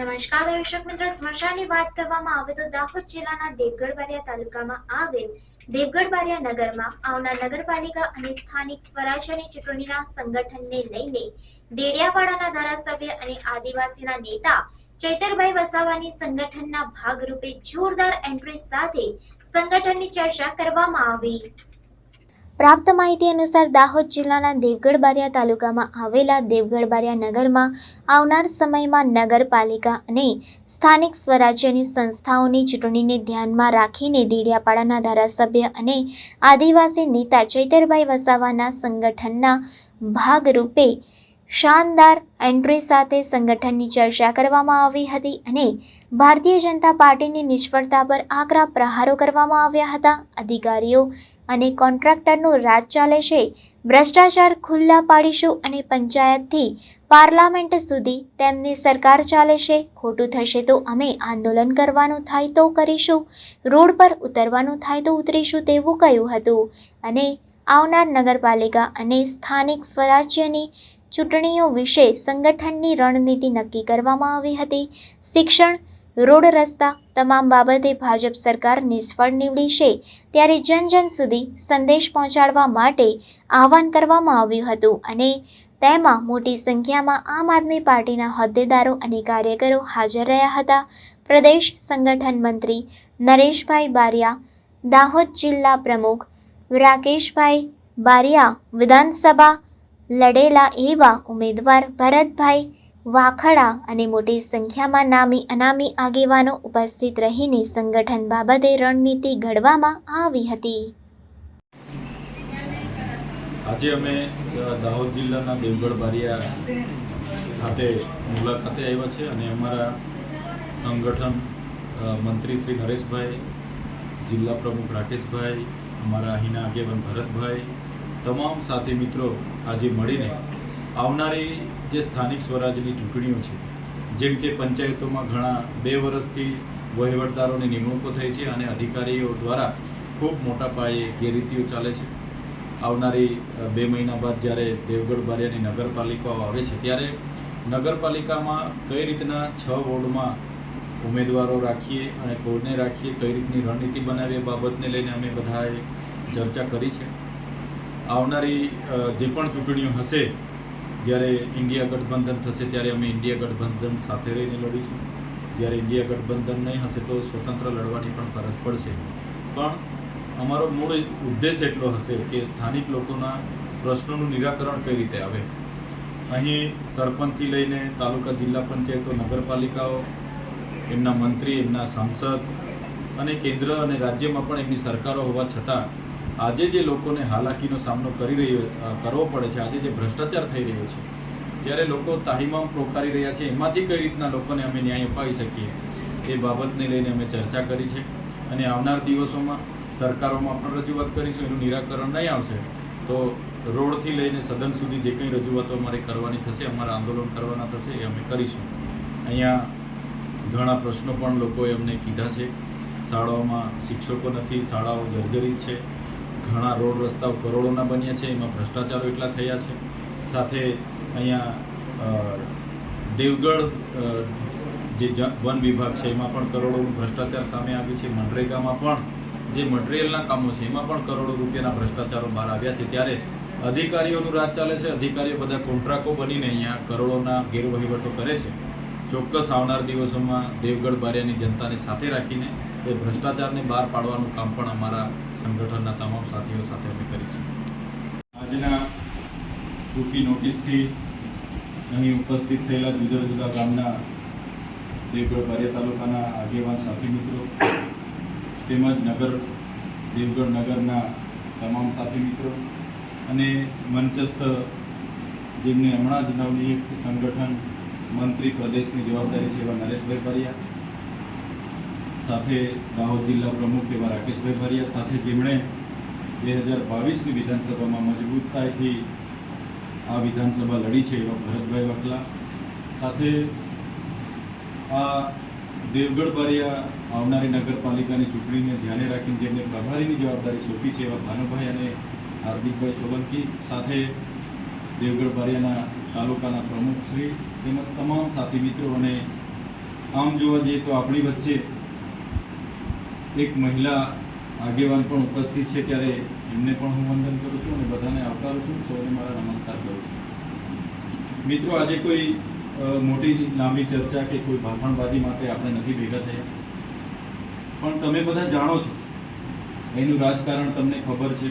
નમસ્કાર, દર્શક મિત્રો. સ્મશાનની વાત કરવામાં આવે તો દાહોદ જિલ્લાના દેવગઢ તાલુકામાં આવેલ દેવગઢ નગરમાં આવનાર નગરપાલિકા અને સ્થાનિક સ્વરાજ્યની ચૂંટણીના સંગઠનને લઈને દેડિયાપાડાના ધારાસભ્ય અને આદિવાસીના નેતા ચૈતરભાઈ વસાવાની સંગઠનના ભાગરૂપે જોરદાર એન્ટ્રી સાથે સંગઠનની ચર્ચા કરવામાં આવી. પ્રાપ્ત માહિતી અનુસાર દાહોદ જિલ્લાના દેવગઢ બારિયા તાલુકામાં આવેલા દેવગઢ બારિયા નગરમાં આવનાર સમયમાં નગરપાલિકા અને સ્થાનિક સ્વરાજ્યની સંસ્થાઓની ચૂંટણીને ધ્યાનમાં રાખીને દેડિયાપાડાના ધારાસભ્ય અને આદિવાસી નેતા ચૈતરભાઈ વસાવાના સંગઠનના ભાગરૂપે શાનદાર એન્ટ્રી સાથે સંગઠનની ચર્ચા કરવામાં આવી હતી અને ભારતીય જનતા પાર્ટીની નિષ્ફળતા પર આકરા પ્રહારો કરવામાં આવ્યા હતા. અધિકારીઓ અને કોન્ટ્રાક્ટરનું રાજ ચાલે છે, ભ્રષ્ટાચાર ખુલ્લા પાડીશું અને પંચાયતથી પાર્લામેન્ટ સુધી તેમની સરકાર ચાલે છે. ખોટું થશે તો અમે આંદોલન કરવાનું થાય તો કરીશું, રોડ પર ઉતરવાનું થાય તો ઉતરીશું તેવું કહ્યું હતું અને આવનાર નગરપાલિકા અને સ્થાનિક સ્વરાજ્યની ચૂંટણીઓ વિશે સંગઠનની રણનીતિ નક્કી કરવામાં આવી હતી. શિક્ષણ, રોડ રસ્તા તમામ બાબતે ભાજપ સરકાર નિષ્ફળ નીવડી છે. ત્યારે જન જન સુધી સંદેશ પહોંચાડવા માટે આહવાન કરવામાં આવ્યું હતું અને તેમાં મોટી સંખ્યામાં આમ આદમી પાર્ટીના હોદ્દેદારો અને કાર્યકરો હાજર રહ્યા હતા. પ્રદેશ સંગઠન મંત્રી નરેશભાઈ બારિયા, દાહોદ જિલ્લા પ્રમુખ રાકેશભાઈ બારિયા, વિધાનસભા લડેલા એવા ઉમેદવાર ભરતભાઈ વાખડા અને મોટી સંખ્યામાં નામી અનામી આગેવાનો ઉપસ્થિત રહીને સંગઠન બાબતે રણનીતિ ઘડવામાં આવી હતી. આજે અમે દાહોદ જિલ્લાના દેવગઢ બારિયા ખાતે મુલાકાતે આવ્યા છે અને અમારા સંગઠન મંત્રી શ્રી નરેશભાઈ, જિલ્લા પ્રમુખ રાકેશભાઈ, અમારા અહીંના આગેવાન ભરતભાઈ તમામ સાથી મિત્રો આજે મળીને આવનારી જે સ્થાનિક સ્વરાજની ચૂંટણીઓ છે, જેમ કે પંચાયતોમાં ઘણા બે વર્ષથી વહીવટદારોની નિમણૂકો થઈ છે અને અધિકારીઓ દ્વારા ખૂબ મોટા પાયે ગેરરીતિઓ ચાલે છે. આવનારી બે મહિના બાદ જ્યારે દેવગઢ બારિયાની નગરપાલિકાઓ આવે છે, ત્યારે નગરપાલિકામાં કઈ રીતના છ વોર્ડમાં ઉમેદવારો રાખીએ અને કોડને રાખીએ, કઈ રીતની રણનીતિ બનાવીએ બાબતને લઈને અમે બધાએ ચર્ચા કરી છે. આવનારી જે પણ ચૂંટણીઓ હશે, જ્યારે ઇન્ડિયા ગઠબંધન થશે, ત્યારે અમે ઇન્ડિયા ગઠબંધન સાથે રહીને લડીશું. જ્યારે ઇન્ડિયા ગઠબંધન નહીં હશે, તો સ્વતંત્ર લડવાની પણ ફરજ પડશે. પણ અમારો મૂળ ઉદ્દેશ એટલો હશે કે સ્થાનિક લોકોના પ્રશ્નોનું નિરાકરણ કઈ રીતે આવે. અહીં સરપંચથી લઈને તાલુકા જિલ્લા પંચાયતો, નગરપાલિકાઓ, એમના મંત્રી, એમના સાંસદ અને કેન્દ્ર અને રાજ્યમાં પણ એમની સરકારો હોવા છતાં આજે જે લોકોને હાલાકીનો સામનો કરી રહ્યો કરવો પડે છે, આજે જે ભ્રષ્ટાચાર થઈ રહ્યો છે, ત્યારે લોકો તાહીમામ પ્રોકારી રહ્યા છે, એમાંથી કઈ રીતના લોકોને અમે ન્યાય અપાવી શકીએ, એ બાબતને લઈને અમે ચર્ચા કરી છે, અને આવનાર દિવસોમાં સરકારોમાં પણ રજૂઆત કરીશું, એનું નિરાકરણ નહીં આવશે, તો રોડથી લઈને સદન સુધી જે કંઈ રજૂઆતો અમારે કરવાની થશે, અમારા આંદોલન કરવાના થશે, એ અમે કરીશું. અહીંયા ઘણા પ્રશ્નો પણ લોકોએ અમને કીધા છે, શાળાઓમાં શિક્ષકો નથી, શાળાઓ જર્જરિત છે ઘણા રોડ રસ્તાઓ કરોડોના બન્યા છે, એમાં ભ્રષ્ટાચારો એટલા થયા છે. સાથે અહીંયા દેવગઢ જે, વન વિભાગ છે, એમાં પણ કરોડોનું ભ્રષ્ટાચાર સામે આવ્યું છે. મનરેગામાં પણ જે મટીરિયલના કામો છે, એમાં પણ કરોડો રૂપિયાના ભ્રષ્ટાચારો બહાર આવ્યા છે. ત્યારે અધિકારીઓનું રાજ ચાલે છે. અધિકારીઓ બધા કોન્ટ્રાકો બનીને અહીંયા કરોડોના ગેરવહીવટો કરે છે. ચોક્કસ આવનાર દિવસોમાં દેવગઢ બારિયાની જનતાને સાથે રાખીને એ ભ્રષ્ટાચારને બહાર પાડવાનું કામ પણ અમારા સંગઠનના તમામ સાથીઓ સાથે અમે કરીશું. આજના ટૂંકી નોટિસથી અહીં ઉપસ્થિત થયેલા જુદા જુદા ગામના દેવગઢ બારિયા તાલુકાના આગેવાન સાથી મિત્રો, તેમજ નગર, દેવગઢ નગરના તમામ સાથી મિત્રો અને મંચસ્થ જેમને હમણાં જ નવનિયુક્ત સંગઠન મંત્રી પ્રદેશની જવાબદારી છે એવા નરેશભાઈ ભરિયા. સાથે દાહોદ જિલ્લા પ્રમુખ એવા રાકેશભાઈ ભરિયા. સાથે જેમણે બે હજાર બાવીસની વિધાનસભામાં મજબૂતતાથી આ વિધાનસભા લડી છે એવા ભરતભાઈ વકલા સાથે આ દેવગઢ બારિયા આવનારી નગરપાલિકાની ચૂંટણીને ધ્યાને રાખીને જેમને પ્રભારીની જવાબદારી સોંપી છે એવા ભાનુભાઈ અને હાર્દિકભાઈ સોલંકી. સાથે દેવગઢ બારિયાના તાલુકાના પ્રમુખશ્રી તેમજ તમામ સાથી મિત્રો અને આમ જોવા જઈએ તો આપણી વચ્ચે એક મહિલા આગેવાન પણ ઉપસ્થિત છે ત્યારે એમને પણ હું વંદન કરું છું અને બધાને આવકારું છું. સૌને મારા નમસ્કાર કરું છું. મિત્રો, આજે કોઈ મોટી લાંબી ચર્ચા કે કોઈ ભાષણબાજી માટે આપણે નથી ભેગા થયા. પણ તમે બધા જાણો છો. એનું રાજકારણ તમને ખબર છે.